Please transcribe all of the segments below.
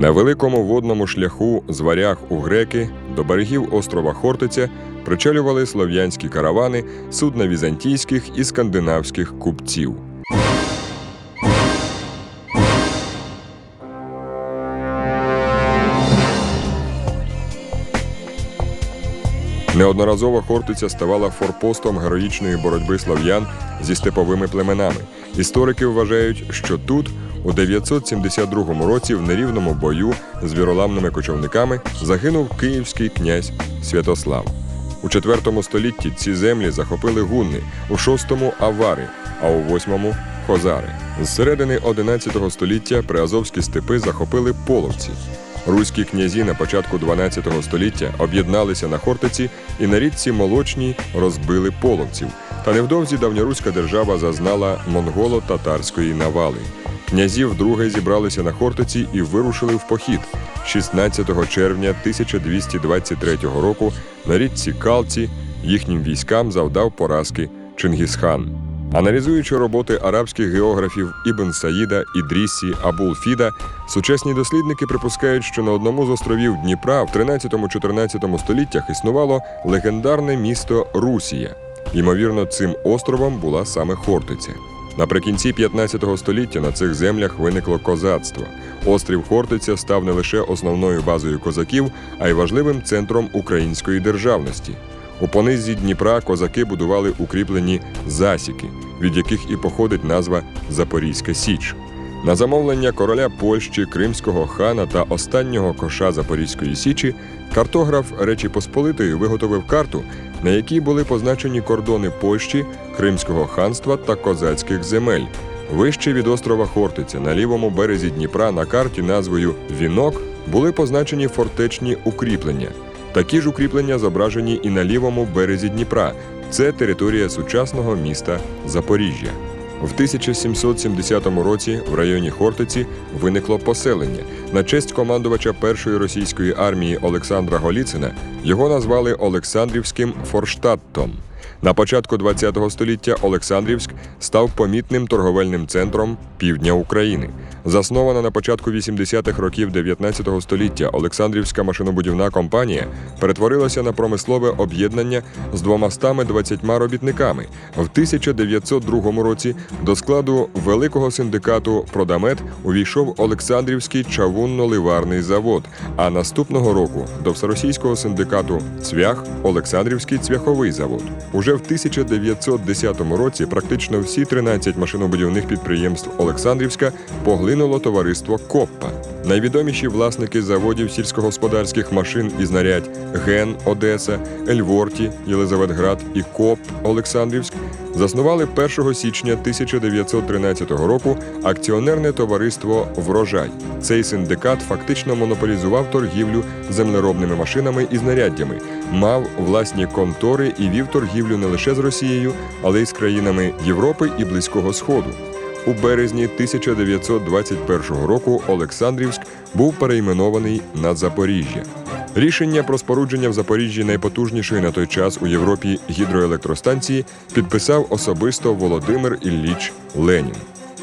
На великому водному шляху з варяг у греки до берегів острова Хортиця причалювали слов'янські каравани, судна візантійських і скандинавських купців. Неодноразово Хортиця ставала форпостом героїчної боротьби слов'ян зі степовими племенами. Історики вважають, що тут, у 972 році, в нерівному бою з віроламними кочовниками загинув київський князь Святослав. У IV столітті ці землі захопили гунни, у VI – авари, а у VIII – хозари. З середини XI століття приазовські степи захопили половці. Руські князі на початку 12 століття об'єдналися на Хортиці і на річці Молочній розбили половців. Та невдовзі давньоруська держава зазнала монголо-татарської навали. Князі вдруге зібралися на Хортиці і вирушили в похід. 16 червня 1223 року на річці Калці їхнім військам завдав поразки Чингісхан. Аналізуючи роботи арабських географів Ібн Саїда, Ідрісі, Абул-Фіда, сучасні дослідники припускають, що на одному з островів Дніпра в 13-14 століттях існувало легендарне місто Русія. Ймовірно, цим островом була саме Хортиця. Наприкінці 15 століття на цих землях виникло козацтво. Острів Хортиця став не лише основною базою козаків, а й важливим центром української державності. У понизі Дніпра козаки будували укріплені засіки, від яких і походить назва Запорізька Січ. На замовлення короля Польщі, Кримського хана та останнього коша Запорізької Січі картограф Речі Посполитої виготовив карту, на якій були позначені кордони Польщі, Кримського ханства та козацьких земель. Вище від острова Хортиця на лівому березі Дніпра на карті назвою Вінок були позначені фортечні укріплення. Такі ж укріплення зображені і на лівому березі Дніпра. Це територія сучасного міста Запоріжжя. В 1770 році в районі Хортиці виникло поселення. На честь командувача першої російської армії Олександра Голіцина його назвали Олександрівським Форштадтом. На початку ХХ століття Олександрівськ став помітним торговельним центром півдня України. Заснована на початку 80-х років 19 століття Олександрівська машинобудівна компанія перетворилася на промислове об'єднання з 220 робітниками. В 1902 році до складу великого синдикату Продамет увійшов Олександрівський чавунно-ливарний завод. А наступного року до всеросійського синдикату Цвях Олександрівський цвяховий завод. Уже в 1910 році практично всі 13 машинобудівних підприємств Олександрівська поглинуло товариство Коппа. Найвідоміші власники заводів сільськогосподарських машин і знарядь Ген Одеса, Ельворті, Єлизаветград і Коп Олександрівськ заснували 1 січня 1913 року акціонерне товариство Врожай. Цей синдикат фактично монополізував торгівлю землеробними машинами і знаряддями, мав власні контори і вів торгівлю не лише з Росією, але й з країнами Європи і Близького Сходу. У березні 1921 року Олександрівськ був перейменований на Запоріжжя. Рішення про спорудження в Запоріжжі найпотужнішої на той час у Європі гідроелектростанції підписав особисто Володимир Ілліч Ленін.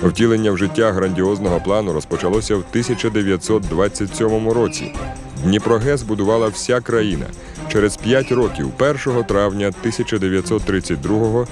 Втілення в життя грандіозного плану розпочалося в 1927 році. Дніпрогес будувала вся країна. Через п'ять років, 1 травня 1932-го,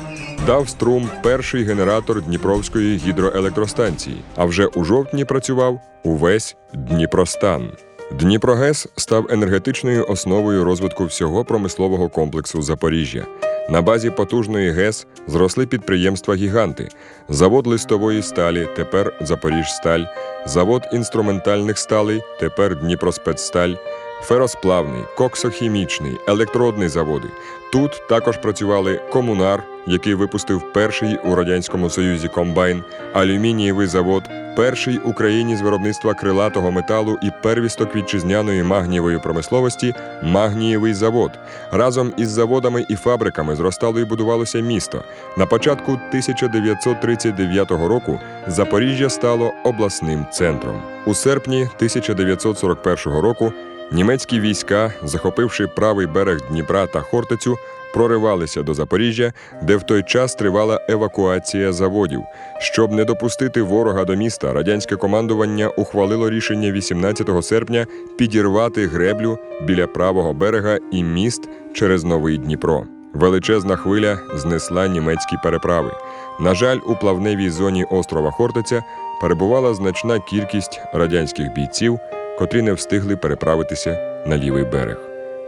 дав струм перший генератор Дніпровської гідроелектростанції. А вже у жовтні працював увесь Дніпростан. Дніпрогес став енергетичною основою розвитку всього промислового комплексу Запоріжжя. На базі потужної ГЕС зросли підприємства-гіганти: завод листової сталі, тепер Запоріжсталь, завод інструментальних сталей, тепер Дніпроспецсталь, феросплавний, коксохімічний, електродний заводи. Тут також працювали комунар, який випустив перший у радянському союзі комбайн, алюмінієвий завод, перший Україні з виробництва крилатого металу і первісток вітчизняної магнієвої промисловості магнієвий завод. Разом із заводами і фабриками зростало і будувалося місто. На початку 1939 року Запоріжжя стало обласним центром. У серпні 1941 року Німецькі війська, захопивши правий берег Дніпра та Хортицю, проривалися до Запоріжжя, де в той час тривала евакуація заводів. Щоб не допустити ворога до міста, радянське командування ухвалило рішення 18 серпня підірвати греблю біля правого берега і міст через Новий Дніпро. Величезна хвиля знесла німецькі переправи. На жаль, у плавневій зоні острова Хортиця перебувала значна кількість радянських бійців, котрі не встигли переправитися на лівий берег.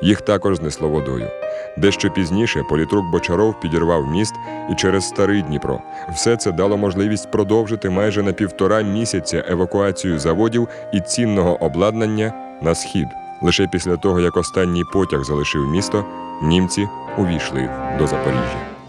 Їх також знесло водою. Дещо пізніше політрук Бочаров підірвав міст і через старий Дніпро. Все це дало можливість продовжити майже на півтора місяця евакуацію заводів і цінного обладнання на схід. Лише після того, як останній потяг залишив місто, німці увійшли до Запоріжжя.